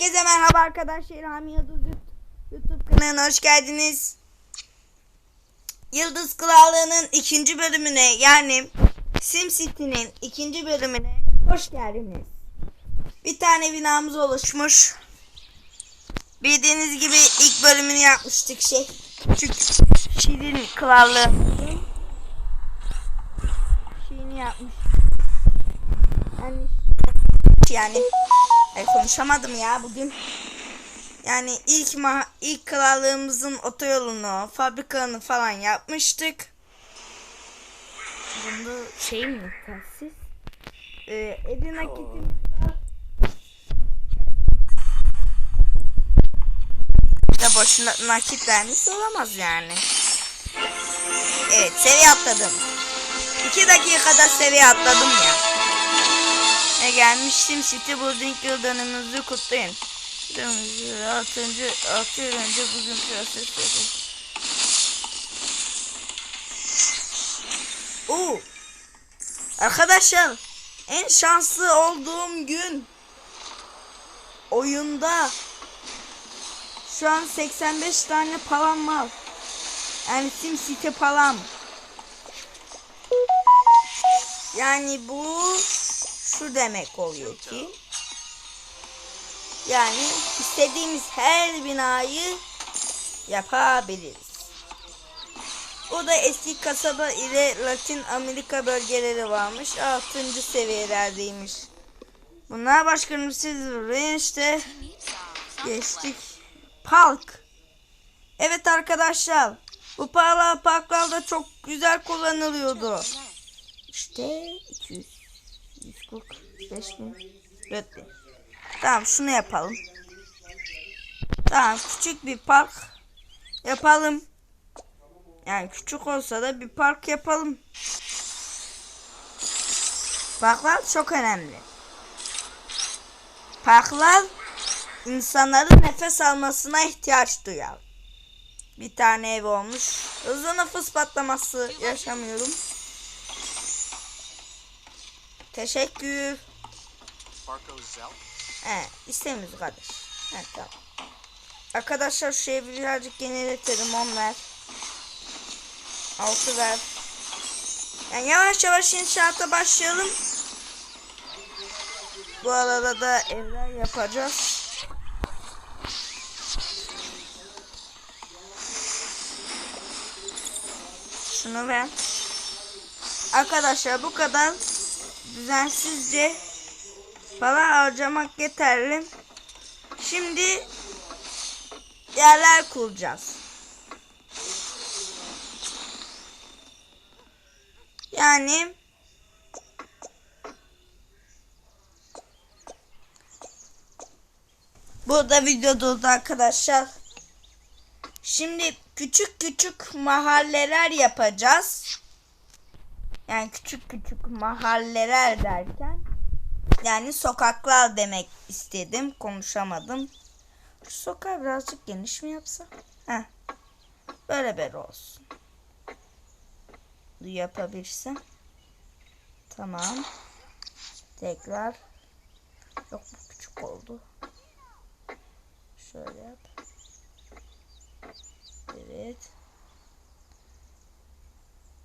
Herkese merhaba arkadaşlar. Rami Yıldız YouTube kanalına hoş geldiniz. Yıldız Krallığı'nın ikinci bölümüne yani SimCity'nin ikinci bölümüne hoş geldiniz. Bir tane binamız oluşmuş. Bildiğiniz gibi ilk bölümünü yapmıştık şey. Küçük Şirin Krallığı'nın şeyini yapmış. Yani yani Ay, konuşamadım ya bugün. Yani ilk ma ilk krallığımızın otoyolunu, fabrikanı falan yapmıştık. Bunda şey mi telsiz? Ee, Edin Akit'in de boşuna nakit vermiş olamaz yani. Evet seviye atladım. 2 dakikada seviye atladım ya. Ne gelmiştim City Building yıl dönümümüzü kutlayın. Dönümümüzü 6. 6 yıl önce bugün proses yapıldı. Oo. Arkadaşlar en şanslı olduğum gün oyunda şu an 85 tane param var. Yani SimCity param. Yani bu şu demek oluyor ki yani istediğimiz her binayı yapabiliriz. O da eski kasaba ile Latin Amerika bölgeleri varmış. 6. seviyelerdeymiş. Bunlar başkanım siz işte geçtik. Park. Evet arkadaşlar. Bu parklar parklarda çok güzel kullanılıyordu. İşte 200. 145 bin. 4 bin. Tamam şunu yapalım. Tamam küçük bir park yapalım. Yani küçük olsa da bir park yapalım. Parklar çok önemli. Parklar insanların nefes almasına ihtiyaç duyar. Bir tane ev olmuş. Hızlı nefes patlaması yaşamıyorum. Teşekkür. He, istemiyoruz kardeş. He, tamam. Arkadaşlar şu evi birazcık yeniletelim. 10 ver. 6 ver. Yani yavaş yavaş inşaata başlayalım. Bu arada da evler yapacağız. Şunu ver. Arkadaşlar bu kadar düzensizce para harcamak yeterli. Şimdi yerler kuracağız. Yani Burada video durdu arkadaşlar. Şimdi küçük küçük mahalleler yapacağız. Yani küçük küçük mahalleler derken yani sokaklar demek istedim. Konuşamadım. Şu sokağı birazcık geniş mi yapsa? Heh. Böyle böyle olsun. Yapabilirsem. Tamam. Tekrar. Yok bu küçük oldu. Şöyle yap. Evet.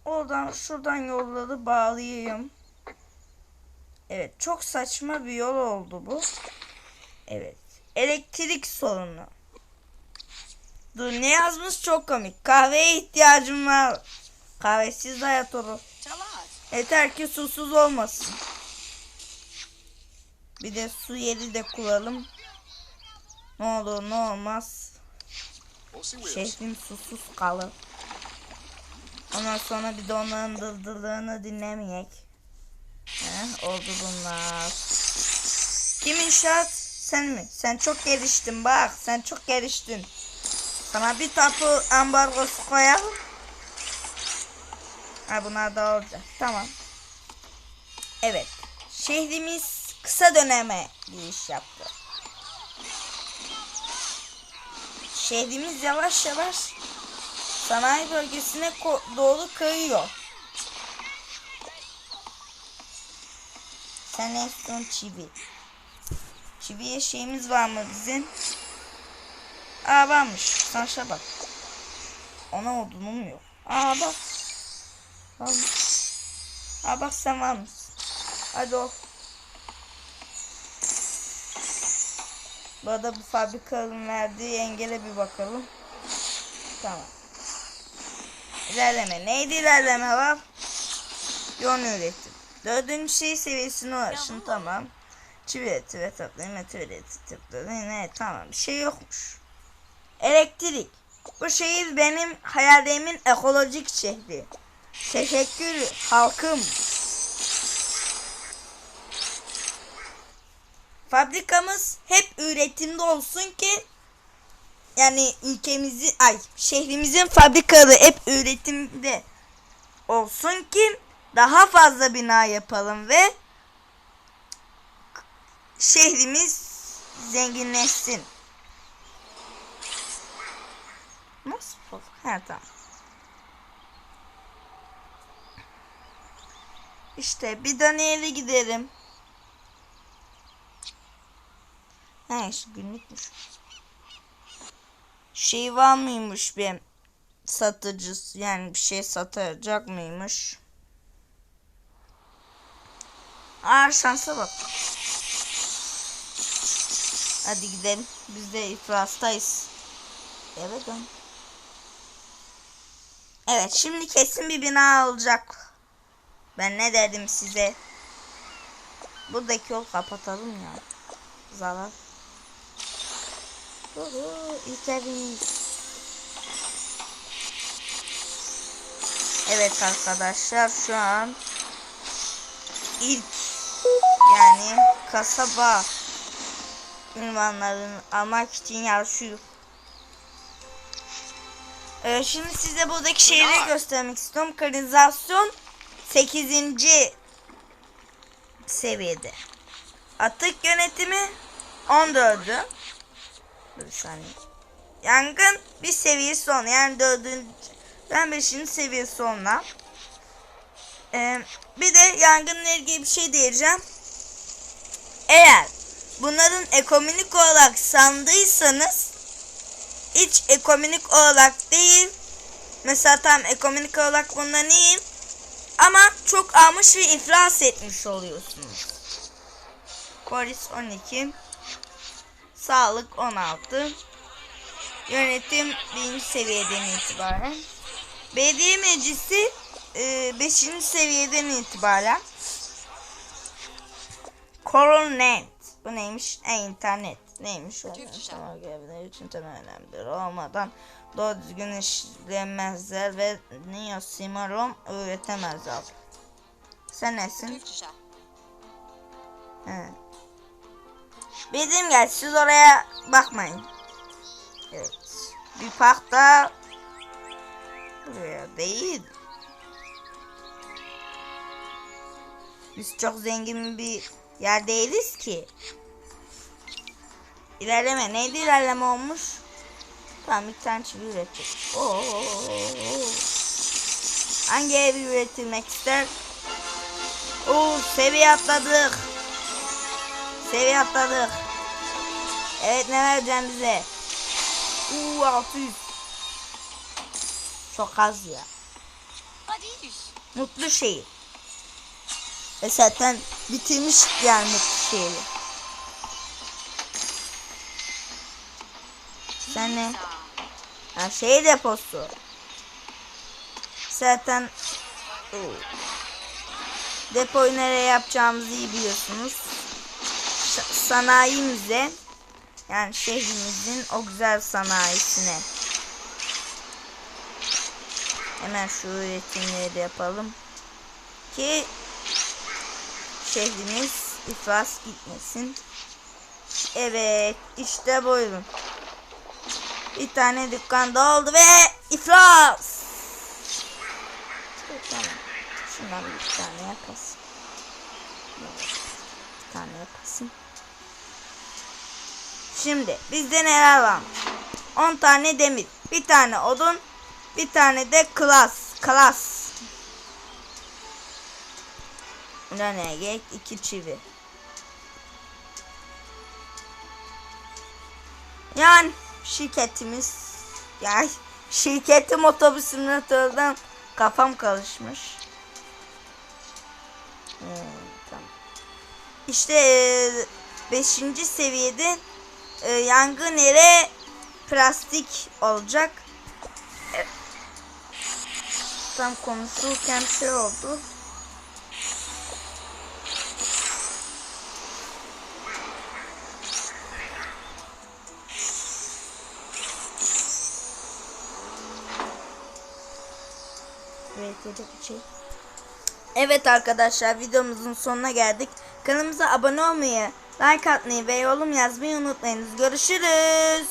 Oradan şuradan yolları bağlayayım. Evet çok saçma bir yol oldu bu. Evet. Elektrik sorunu. Dur ne yazmış çok komik. Kahveye ihtiyacım var. Kahvesiz hayat olur. Yeter ki susuz olmasın. Bir de su yeri de kuralım. Ne olur ne olmaz. Şehrim susuz kalır. Ondan sonra bir de onların dırdırlığını dinlemeyek. Heh, oldu bunlar. Kim inşaat? Sen mi? Sen çok geliştin bak. Sen çok geliştin. Sana bir tapu ambargosu koyalım. Ha bunlar da olacak. Tamam. Evet. Şehrimiz kısa döneme giriş yaptı. Şehrimiz yavaş yavaş sanayi bölgesine doğru kayıyor. Sen en son çivi. Çiviye şeyimiz var mı bizim? Aa varmış. Sanşa bak. Ona odunum yok. Aa bak. Varmış. Aa bak sen var mısın? Hadi ol. Bu arada bu fabrikanın verdiği engele bir bakalım. Tamam. İlerleme. Neydi ilerleme var? Yoğun üretim. Dördüncü şey seviyesine ulaşın. Tamam. Çivi eti ve toplayın. Meteor eti tıklayın. Ne tamam. Bir şey yokmuş. Elektrik. Bu şehir benim hayalimin ekolojik şehri. Teşekkür halkım. Fabrikamız hep üretimde olsun ki yani ülkemizi ay şehrimizin fabrikaları hep üretimde olsun ki daha fazla bina yapalım ve şehrimiz zenginleşsin. Nasıl? Ha tamam. İşte bir deneyele gidelim. Ha işte günlükmüş. Şey var mıymış benim satıcısı yani bir şey satacak mıymış? Aa şansa bak. Hadi gidelim. Biz de iflastayız. Evet dön. Evet şimdi kesin bir bina olacak. Ben ne dedim size? Buradaki yol kapatalım ya. Zarar. Uhu, ilk evimiz. Evet arkadaşlar şu an ilk yani kasaba ünvanlarını almak için yarışıyor. Ee, şimdi size buradaki şeyleri göstermek istiyorum. Kanalizasyon 8. seviyede. Atık yönetimi 14'ü. Dur bir saniye. Yangın bir seviye sonra yani dördüncü ben beşinci seviye sonra. Ee, bir de yangınla ilgili bir şey diyeceğim. Eğer bunların ekonomik olarak sandıysanız hiç ekonomik olarak değil. Mesela tam ekonomik olarak bundan iyiyim. Ama çok almış ve iflas etmiş oluyorsunuz. Polis 12. Sağlık 16. Yönetim 1. seviyeden itibaren. Belediye meclisi 5. seviyeden itibaren. Coronet. Bu neymiş? E, internet. Neymiş? Tamam, görevleri için temel önemlidir. Olmadan doğru düzgün işlemezler ve Neosimarom öğretemezler. Sen nesin? Türkçe. He. Bildiğim gel siz oraya bakmayın. Evet. Bir parkta buraya değil. Biz çok zengin bir yer değiliz ki. İlerleme. Neydi ilerleme olmuş? Tamam bir tane çivi üretecek. Oo. Hangi evi üretilmek ister? Oo seviye atladık. Seviye atladık. Evet ne vereceksin bize? Uuu 600. Çok az ya. Mutlu şehir. Ve zaten bitirmiş yani mutlu şehri. Sen ne? Ha, şey deposu. Zaten Oo. depoyu nereye yapacağımızı iyi biliyorsunuz. Sa- sanayimize yani şehrimizin o güzel sanayisine. Hemen şu üretimleri yapalım. Ki şehrimiz iflas gitmesin. Evet işte buyurun. Bir tane dükkan da oldu ve iflas. Tamam. Şundan bir tane yapasın. Bir tane yapasın. Şimdi bizde neler varmış? 10 tane demir, bir tane odun, bir tane de klas. Klas. Buna ne gerek? İki çivi. Yani şirketimiz yani şirketim otobüs simülatörden kafam karışmış. Hmm, tamam. İşte 5. seviyede e, yangın yere plastik olacak. E, Tam konuşurken şey oldu. Evet, şey. Evet arkadaşlar videomuzun sonuna geldik. Kanalımıza abone olmayı, like atmayı ve yorum yazmayı unutmayınız. Görüşürüz.